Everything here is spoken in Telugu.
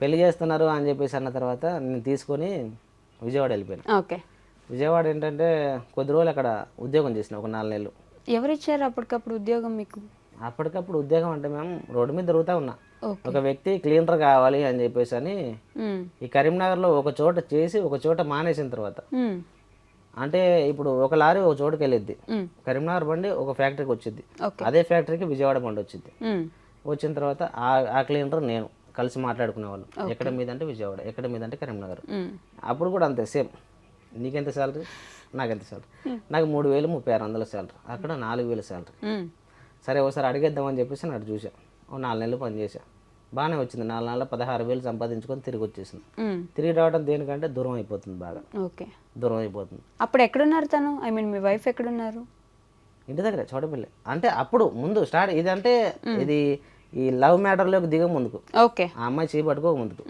పెళ్ళి చేస్తున్నారు అని చెప్పేసి అన్న తర్వాత నేను తీసుకొని విజయవాడ వెళ్ళిపోయాను. ఓకే. విజయవాడ ఏంటంటే కొద్ది రోజులు అక్కడ ఉద్యోగం చేసిన ఒక నాలుగు నెలలు. ఎవరిచ్చారు అప్పటికప్పుడు ఉద్యోగం మీకు? అప్పటికప్పుడు ఉద్యోగం అంటే మేము రోడ్డు మీద తిరుగుతూ ఉన్నా. ఒక వ్యక్తి క్లీనర్ కావాలి అని చెప్పేసి అని ఈ కరీంనగర్లో ఒక చోట చేసి ఒక చోట మానేసిన తర్వాత అంటే ఇప్పుడు ఒక లారీ ఒక చోటుకి వెళ్ళిద్ది. కరీంనగర్ బండి ఒక ఫ్యాక్టరీకి వచ్చింది అదే ఫ్యాక్టరీకి విజయవాడ బండి వచ్చింది వచ్చిన తర్వాత ఆ క్లీనర్ నేను. కలిసి మాట్లాడుకునే వాళ్ళం ఎక్కడ మీద అంటే విజయవాడ ఎక్కడ మీద అంటే కరీంనగర్ అప్పుడు కూడా అంతే సేమ్. నీకెంత శాలరీ? నాకెంత శాలరీ? నాకు మూడు వేలు ముప్పై ఆరు వందల శాలరీ. అక్కడ నాలుగు వేలు శాలరీ. సరే ఒకసారి అడిగేద్దామని చెప్పేసి నేను చూసా ఓ నాలుగు నెలలు పని చేశా. బాగానే వచ్చింది. నాలుగు నెలల పదహారు వేలు సంపాదించుకొని తిరిగి వచ్చేసింది. తిరిగి రావడం దేనికంటే దూరం అయిపోతుంది బాగా. ఓకే. దూరం అయిపోతుంది. అప్పుడు ఎక్కడున్నారు తను? ఐ మీన్ మీ వైఫ్ ఎక్కడున్నారు? ఇంటి దగ్గర చోటపల్లి. అంటే అప్పుడు ముందు స్టార్ట్ ఇది అంటే ఇది ఈ లవ్ మ్యాటర్లోకి దిగ ముందుకు. ఓకే. ఆ అమ్మాయి చేపట్టుకో ముందుకు.